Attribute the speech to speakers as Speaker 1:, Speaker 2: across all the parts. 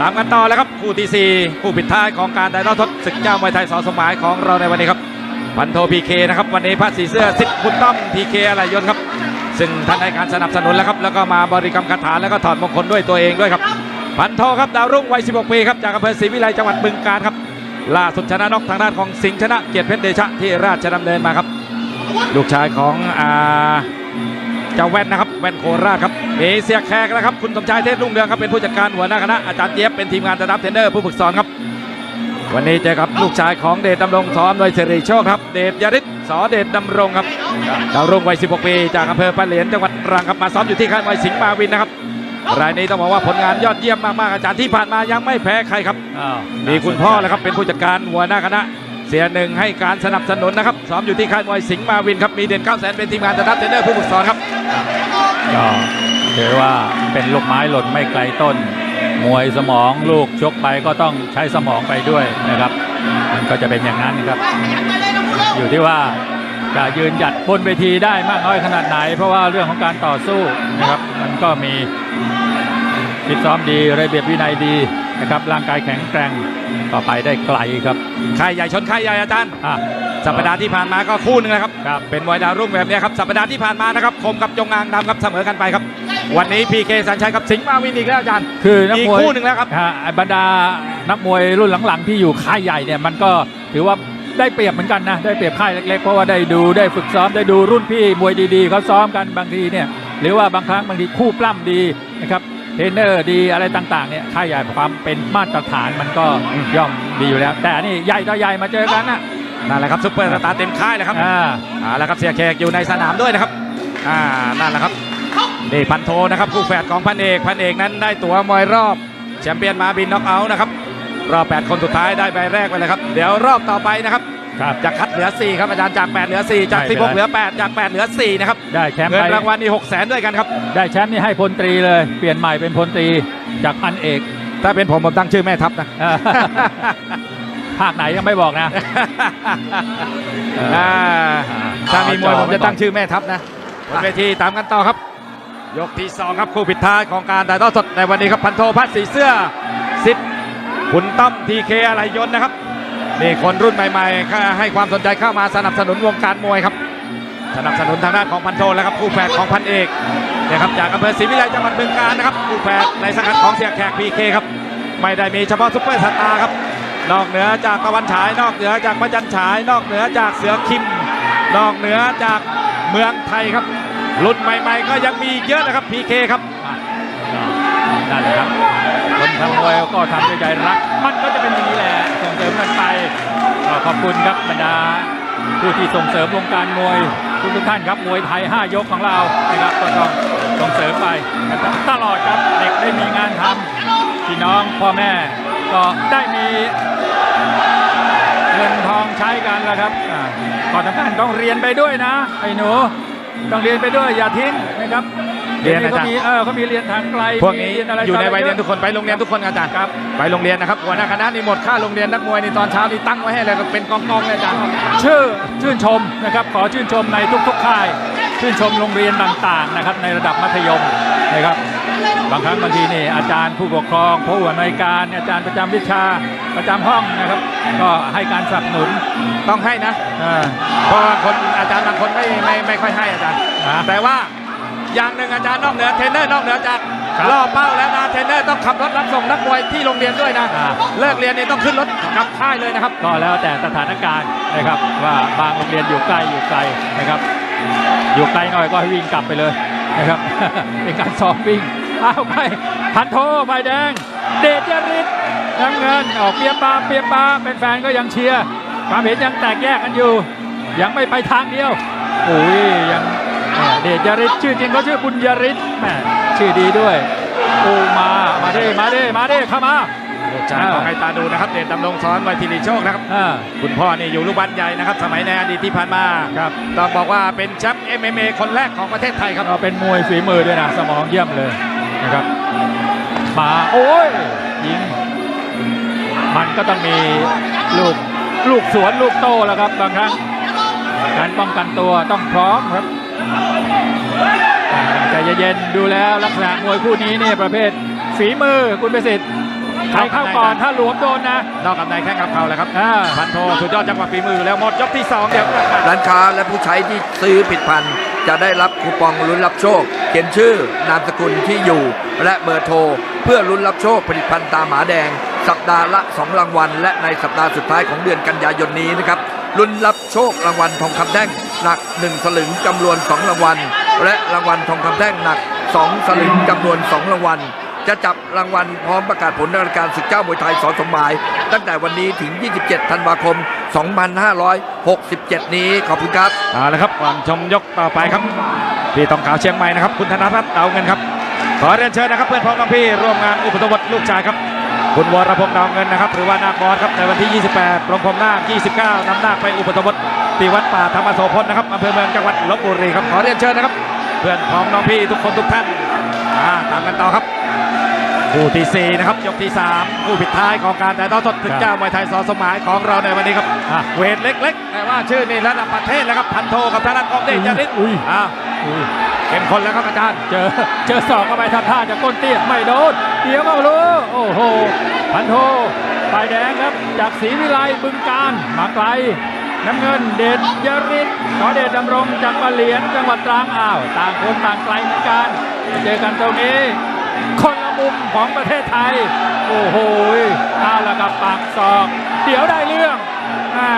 Speaker 1: ตามกันต่อแล้วครับคู่ที่สี่คู่ปิดท้ายของการถ่ายทอดสดศึกเจ้ามวยไทยสอสมหมายของเราในวันนี้ครับพันโทพีเคนะครับวันนี้พระสีเสื้อสิทธิ์คุณต้อมพีเคอะไรยนครับ ซึ่งท่านให้การสนับสนุนแล้วครับ แล้วก็มาบริกรรมคาถาแล้วก็ถอดมงคลด้วยตัวเองด้วยครับ พันโทครับดาวรุ่งวัย 16 ปีครับจากอำเภอศรีวิไลจังหวัดบึงกาฬครับล่าสุดชนะนอกทางด้านของสิงห์ชนะเกียรติเพชรเดชะที่ราชดำเนินมาครับ ลูกชายของอ่า เจ้าแว่นนะครับแว่นโคราชครับมีเสียแขกแล้วครับคุณสมชายเทพรุ่งเรืองครับเป็นผู้จัดการหัวหน้าคณะอาจารย์เจี๊ยบเป็นทีมงานสตาฟเทรนเนอร์ผู้ฝึกสอนครับ วันนี้เจอกับลูกชายของเดชดำรงสอนโดยเสรีโชคครับเดชยริศสอเดชดำรงครับดาวรุ่งวัย 16 ปี จากอำเภอปะเหลียนจังหวัดตรังครับมาซ้อมอยู่ที่ค่ายมวยสิงห์มาวินนะครับรายนี้ต้องบอกว่าผลงานยอดเยี่ยมมากๆอาจารย์ที่ผ่านมายังไม่แพ้ใครครับ
Speaker 2: อ้าว
Speaker 1: มีคุณพ่อแล้วครับเป็นผู้จัดการหัวหน้าคณะ เสียหนึ่งให้การสนับสนุนนะครับซ้อมอยู่ที่ค่ายมวยสิงห์มาวินครับมีเด่นเก้าแสนเป็นทีมงานสตาฟเทรนเนอร์ผู้ฝึกสอนครับ
Speaker 2: ก็ถือว่าเป็นลูกไม้หล่นไม่ไกลต้น มวยสมองลูกชกไปก็ต้องใช้สมองไปด้วยนะครับ มันก็จะเป็นอย่างนั้นครับ อยู่ที่ว่าจะยืนหยัดบนเวทีได้มากน้อยขนาดไหน เพราะว่าเรื่องของการต่อสู้นะครับ มันก็มีฟิตซ้อมดีระเบียบวินัยดีนะครับร่างกายแข็งแกร่ง ต่อไปได้ไกลครับ
Speaker 1: ค่ายใหญ่ชนค่ายใหญ่อาจารย์
Speaker 2: อะ
Speaker 1: สัปดาห์ที่ผ่านมาก็คู่หนึงนะครับ
Speaker 2: ครับ
Speaker 1: เป็นมวยดาวรุ่งแบบนี้ครับสัปดาห์ที่ผ่านมานะครับคมกับจงอางดำครับเสมอกันไปครับ วันนี้พีเคสัญชัยกับสิงห์มาวินอีกแล้วอาจารย์
Speaker 2: คือนัก
Speaker 1: อีก
Speaker 2: มวย
Speaker 1: คู่หนึ่งแล้วครับ
Speaker 2: ฮะบรรดานักมวยรุ่นหลังๆ ที่อยู่ค่ายใหญ่เนี่ยมันก็ถือว่าได้เปรียบเหมือนกันนะได้เปรียบค่ายเล็กๆ เพราะว่าได้ดูได้ฝึกซ้อมได้ดูรุ่นพี่มวยดีๆเขาซ้อมกันบางทีเนี่ยหรือว่าบางครั้งบางทีคู่ปล้ำดีนะครับ เทรนเนอร์ดีอะไรต่างๆเนี่ยค่ายใหญ่ความเป็นมาตรฐานมันก็ย่อมดีอยู่แล้ว แต่อันนี่ใหญ่ต่อใหญ่มาเจอกันนะ
Speaker 1: นั่นแหละครับซุปเปอร์สตาร์เต็มค่ายเลยครับ
Speaker 2: อ่า
Speaker 1: เอาละครับเสียแขกอยู่ในสนามด้วยนะครับอ่านั่นแหละครับนี่พันโทนะครับคู่แฝดของพันเอกพันเอกนั้นได้ตั๋วมวยรอบแชมเปี้ยนมาบินน็อกเอาท์นะครับรอบ 8 คนสุดท้ายได้ใบแรกไปเลยครับ เดี๋ยวรอบต่อไปนะครับ
Speaker 2: ครับ
Speaker 1: จะคัดเหลือ 4 ครับอาจารย์จาก 8 เหลือ 4 จาก
Speaker 2: ใช่
Speaker 1: 16
Speaker 2: เลย
Speaker 1: เหลือ 8 จาก 8 เหลือ 4 นะครับ
Speaker 2: ได้แชมป์
Speaker 1: เงิน
Speaker 2: ไป
Speaker 1: รางวัลนี่6 0 0 0 0ด้วยกันครับ
Speaker 2: ได้แชมป์นี่ให้พลตรีเลย เปลี่ยนใหม่เป็นพลตรีจากพันเอก
Speaker 1: ถ้าเป็นผมผมตั้งชื่อแม่ทัพนะ
Speaker 2: อ่าภาคไหนยังไม่บอกนะ
Speaker 1: อ่าถ้ามีมวยผมจะตั้งชื่อแม่ทัพนะบนเวทีตามกันต่อครับ ยกที่สองครับคู่ปิดท้ายของการถ่ายทอดสดในวันนี้ครับพันโทพัดสีเสื้อสิทธิ์ขุนตั้มทีเคอะไรยนต์นะครับ นี่คนรุ่นใหม่ๆให้ความสนใจเข้ามาสนับสนุนวงการมวยครับ สนับสนุนทางด้านของพันโทแล้วครับคู่แฝดของพันเอกเนี่ยครับจากอำเภอศรีวิไลจังหวัดบึงกาฬนะครับคู่แฝดในสังกัดของเสียแขกพีเคครับไม่ได้มีเฉพาะซุปเปอร์สตาร์ครับนอกเหนือจากตะวันฉายนอกเหนือจากพระจันทร์ฉาย นอกเหนือจากเสือคิม นอกเหนือจากเมืองไทยครับรุ่นใหม่ ๆ ก็ยังมีเยอะนะครับพีเคครับ
Speaker 2: นั่นแหละครับ นทำมวยก็ทำด้วยใจรัก มันก็จะเป็นอย่างนี้แหละส่งเสริมกันไปก็ขอบคุณครับบรรดาผู้ที่ส่งเสริมวงการมวยทุกทุกๆท่านครับมวยไทย 5 ยกของเรานะครับก็ต้องส่งเสริมไปตลอดครับเด็กได้มีงานทำพี่น้องพ่อแม่ ก็ได้มีเงินทองใช้กันแล้วครับอ่าก่อนสำคัญต้องเรียนไปด้วยนะไอ้หนู ต้องเรียนไปด้วยอย่าทิ้งนะครับ
Speaker 1: เรียน
Speaker 2: ดี๋ว
Speaker 1: อาจารย์
Speaker 2: เขามีเออเขามีเรียนทางไกล
Speaker 1: พวกนี้
Speaker 2: มีเรีะไร
Speaker 1: อยู่ใน
Speaker 2: ต่ะไร
Speaker 1: วัยเรียนทุกคนไปโรงเรียนทุกคนอาจารย์
Speaker 2: ครับ
Speaker 1: ไปโรงเรียนนะครับหัวหน้าคณะนี่หมดค่าโรงเรียนนักมวยนี่ตอนเช้านี่ตั้งไว้ให้เลยเป็นกองๆเลยอาจารย์
Speaker 2: ชื่อชื่นชมนะครับขอชื่นชมในทุกๆค่าย ชื่นชมโรงเรียนต่างๆนะครับในระดับมัธยมนะครับบางครั้งบางทีนี่อาจารย์ผู้ปกครองผู้อำนวยการอาจารย์ประจำวิชาประจำห้องนะครับ ก็ให้การสนับสนุน
Speaker 1: ต้องให้นะ
Speaker 2: อ่า
Speaker 1: เพราะว่าคนอาจารย์บางคนไม่ไม่ไม่ค่อยให้อาจารย์
Speaker 2: อ่า
Speaker 1: แต่ว่า อย่างหนึ่งอาจารย์นอกเหนือเทรนเนอร์นอกเหนือจาก
Speaker 2: ครับ
Speaker 1: ล่อเป้าแล้วนะเทรนเนอร์ต้องขับรถรับส่งนักมวยที่โรงเรียนด้วยนะ
Speaker 2: อ่า
Speaker 1: เลิกเรียนนี่ต้องขึ้นรถกลับค่ายเลยนะครับ
Speaker 2: ก็แล้วแต่สถานการณ์นะครับว่าบางโรงเรียนอยู่ใกล้อยู่ไกลนะครับอยู่ไกลหน่อยก็ให้วิ่งกลับไปเลยนะครับเป็นการซ้อมวิ่งเอาไปพันโทใบแดง เดชยริศน้ำเงินออกเปียบาเปียบาเป็นแฟนก็ยังเชียร์ความเห็นยังแตกแยกกันอยู่ ยังไม่ไปทางเดียวโอ้ยยังแหม่ เดชยริศชื่อจริงเขาชื่อบุญยริศแหม่ชื่อดีด้วยโอ้มามาเด้มาเด้มาเด้เข้ามา
Speaker 1: ลูกชายของไอตาดูนะครับเดชดำรงสอนวัยทีรีโชคนะครับ
Speaker 2: อ่า
Speaker 1: คุณพ่อนี่อยู่ลูกบ้านใหญ่นะครับ สมัยในอดีตที่ผ่านมา
Speaker 2: ครับ
Speaker 1: ต้องบอกว่าเป็นแชมป์ MMA คนแรกของประเทศไทยครับ
Speaker 2: เราเป็นมวยฝีมือด้วยนะสมองเยี่ยมเลยนะครับมาโอ้ยยิงมันก็ต้องมีลูกลูกสวนลูกโต้แล้วครับบางครั้งการป้องกันตัวต้องพร้อมครับอ่า ใจเย็นๆดูแล้วลักษณะมวยคู่นี้เนี่ยประเภทฝีมือคุณประสิทธิ์ใครเข้าก่อนถ้าหลวมโดนนะ
Speaker 1: นอกกับในแข้งกับเข่าเลยครับ
Speaker 2: อ่า
Speaker 1: พันโทสุดยอดจังหวะฝีมือแล้วหมดยกที่สองเดี๋ยวกลับมา
Speaker 3: ร้านค้าและผู้ใช้ที่ซื้อผลิดพันธ์จะได้รับคูปองลุ้นรับโชค เขียนชื่อนามสกุลที่อยู่ และเบอร์โทร เพื่อลุ้นรับโชคผลิตภัณฑ์ตาหมาแดง สัปดาห์ละ 2 รางวัล และในสัปดาห์สุดท้ายของเดือนกันยายนนี้นะครับลุ้นรับโชครางวัลทองคำแท่ง หนัก 1 สลึงจำนวน 2 รางวัล และรางวัลทองคำแท่งหนัก 2 สลึงจำนวน 2 รางวัล จะจับรางวัลพร้อมประกาศผลรายการศึกเจ้ามวยไทยสอนสมหมาย ตั้งแต่วันนี้ถึง 27 ธันวาคม 2567 นี้ขอบคุณครับ
Speaker 1: เอาละครับก่อนชมยกต่อไปครับพี่ตองขาวเชียงใหม่นะครับคุณธนรัตน์เตาเงินครับขอเรียนเชิญนะครับเพื่อนพ้องน้องพี่ร่วมงานอุปสมบทลูกชายครับ คุณวรพงษ์ดาวเงินนะครับ หรือว่านาคบอสครับในวันที่ 28ปรงพรมนาค 29นำนาคไปอุปสมบทที่วัดป่าธรรมโสพลนะครับอำเภอเมืองจังหวัดลบบุรีครับขอเรียนเชิญนะครับ เพื่อนพ้องน้องพี่ทุกคนทุกท่านอ่าตามกันต่อครับคู่ที่สี่นะครับ ยกที่สามคู่ปิดท้ายของการแต่ต้องสดถึงเจ้ามวยไทยสอสมหมายของเราในวันนี้ครับ
Speaker 2: อะ
Speaker 1: เวทเล็ก ๆ แต่ว่าชื่อนี่ระดับประเทศแล้วครับพันโทกับธนัทกองเดชยาริศ
Speaker 2: อุ้ย
Speaker 1: อ้าว
Speaker 2: อุ้ย
Speaker 1: เข้มข้นแล้วครับอาจารย์
Speaker 2: เจอเจอศอกเข้าไปทำท่าจะก้นเตี้ยไม่โดนเดี๋ยวก็รู้โอ้โหพันโทฝ่ายแดงครับ จากศรีวิไลบึงการมาไกลน้ำเงินเดชยริศขอเดชดำรงจากปะเหลียนจังหวัดตรังอ้าว ต่างคนต่างไกลเหมือนกันเจอกันตรงนี้ คนละมุมของประเทศไทย โอ้โหเอาละครับปากศอก เดี๋ยวได้เรื่องอ่า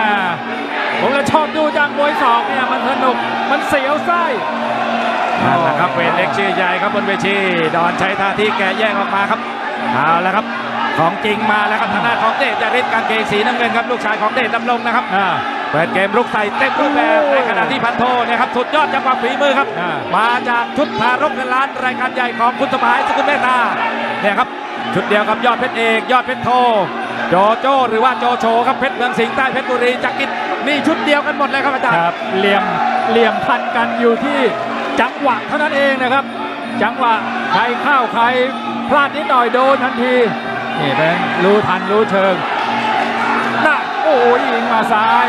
Speaker 2: ผมเลยชอบดูจากมวยศอกเนี่ยมันสนุกมันเสียวไส้
Speaker 1: นั่นแหละครับเวทเล็กชื่อใหญ่ครับบนเวทีดอนใช้ท่าที่แกะแย่งออกมาครับเอาละครับของจริงมาแล้วครับทางด้านของเดชยาริศกางเกงสีน้ำเงินครับลูกชายของเดชดำรงนะครับ
Speaker 2: อ่า
Speaker 1: เปิดเกมลุกใส่เต็มรูปแบบในขณะที่พันโทเนี่ยครับสุดยอดจังหวะฝีมือครับ
Speaker 2: อ่า
Speaker 1: มาจากชุดพารบเงินล้านรายการใหญ่ของคุณสมหายสกุลเมตตาเนี่ยครับชุดเดียวกับยอดเพชรเอกยอดเพชรโทโจโจ้หรือว่าโจโฉครับเพชรเมืองสิงห์ใต้เพชรบุรีจักริด นี่ชุดเดียวกันหมดเลยครับอาจาร
Speaker 2: ค
Speaker 1: ย์
Speaker 2: รับเหลี่ยมเหลี่ยมพันกันอยู่ที่จังหวะเท่านั้นเองนะครับ จังหวะใครเข้าใครพลาดนิดหน่อยโดนทันทีนี่เป็นรู้ทันรู้เชิงน่ะโอ้ยยิงมาซ้าย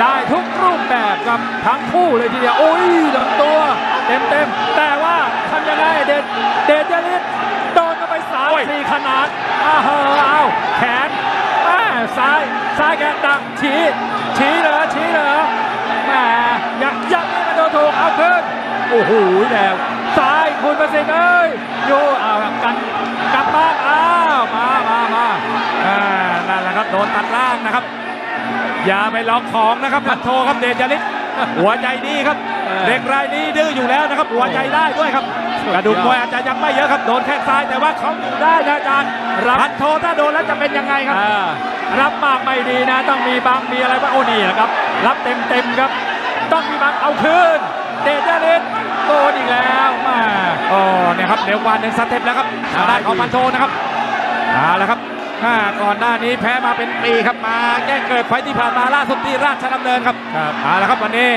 Speaker 2: ได้ทุกรูปแบบครับทั้งคู่เลยทีเดียวโอ้ยลำตัว เต็มเต็มๆแต่ว่าทำยังไงเดชเดชยฤทธิ์โดนเข้าไปสามสี่ขนาดอ้าวเฮ้อเอาแขนแม่ ซ้ายซ้ายแกดักชี้ชี้เหรอชี้เหรอแหม่ยังยังไม่มาโดนถูกเอาขึ้นโอ้โหแล้วซ้ายคุณประสิทธิ์เอ้ยอยู่เอาครับกันกลับบ้านอ้าวมามามา
Speaker 1: อ่านั่นแหละครับโดนตัดล่างนะครับ อย่าไปล็อกของนะครับพันโทครับเดชยาริศหัวใจดีครับ
Speaker 2: เออ
Speaker 1: เด็กรายนี้ดื้ออยู่แล้วนะครับ หัวใจได้ด้วยครับกระดูกมวยอาจจะยังไม่เยอะครับโดนแข้งซ้ายแต่ว่าเขาอยู่ได้นะอาจารย์
Speaker 2: รับ
Speaker 1: พันโทถ้าโดนแล้วจะเป็นยังไงครับ
Speaker 2: อ่า รับมากไม่ดีนะ ต้องมีบางมีอะไรบ้างโอ้นี่แหละครับ รับเต็มเต็มๆครับ ต้องมีบางเอาคืน เดชยาฤทธิ์โดนอีกแล้วมา
Speaker 1: โอ้เนี่ยครับเร็วกว่าหนึ่งสเต็ปแล้วครับทางด้านของพันโทนะครับเอาละครับอ่าก่อนหน้านี้แพ้มาเป็นปีครับมาแก้เกิดไฟต์ที่ผ่านมาล่าสุดที่ราชดำเนินครับ
Speaker 2: ครับ
Speaker 1: เอาละครับวันนี้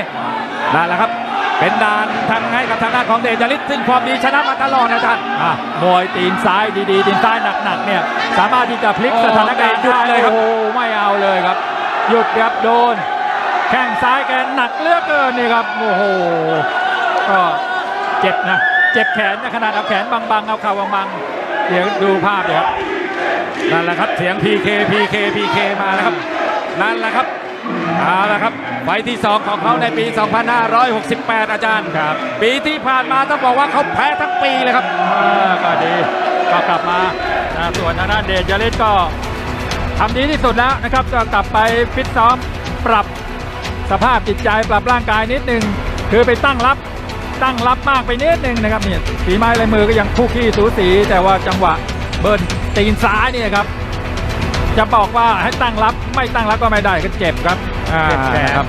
Speaker 1: นั่นแหละครับ เป็นด่านทางให้กับทางด้านของเดชยฤทธิ์ซึ่งความดีชนะมาตลอดนะอาจารย์
Speaker 2: อะมวยตีนซ้ายดีๆตีนซ้ายหนักๆเนี่ยสามารถที่จะพลิก
Speaker 1: โอ้
Speaker 2: สถานการณ์
Speaker 1: หยุดเลยครับ
Speaker 2: โอ้โหไม่เอาเลยครับ หยุดครับโดน แข้งซ้ายแกหนักเหลือกเกินนี่ครับโอ้โหก็เจ็บนะเจ็บแขนนะขนาดเอาแขนบังๆเอาเข่าบังๆเดี๋ยวดูภาพเดี๋ยวครับ
Speaker 1: นั่นแหละครับเสียง PK PK PK มาแล้วครับนั่นแหละครับ เอาละครับไฟต์ที่ 2 ของเขาในปี 2568 อาจารย์
Speaker 2: ครับ
Speaker 1: ปีที่ผ่านมาต้องบอกว่าเขาแพ้ทั้งปีเลยครับ
Speaker 2: อ่าก็ดีก็กลับมานะส่วนทางด้านเดชยฤทธิ์ก็ทำดีที่สุดแล้วนะครับก็กลับไปฟิตซ้อมปรับสภาพจิตใจปรับร่างกายนิดนึง คือไปตั้งรับตั้งรับมากไปนิดนึงนะครับเนี่ยฝีไม้ลายมือก็ยังคู่ขี้สูสี แต่ว่าจังหวะเบิร์นตีนซ้ายเนี่ยครับ จะบอกว่าให้ตั้งรับไม่ตั้งรับก็ไม่ได้ก็เจ็บครับอ่า
Speaker 1: เจ็บแขน
Speaker 2: นะครับ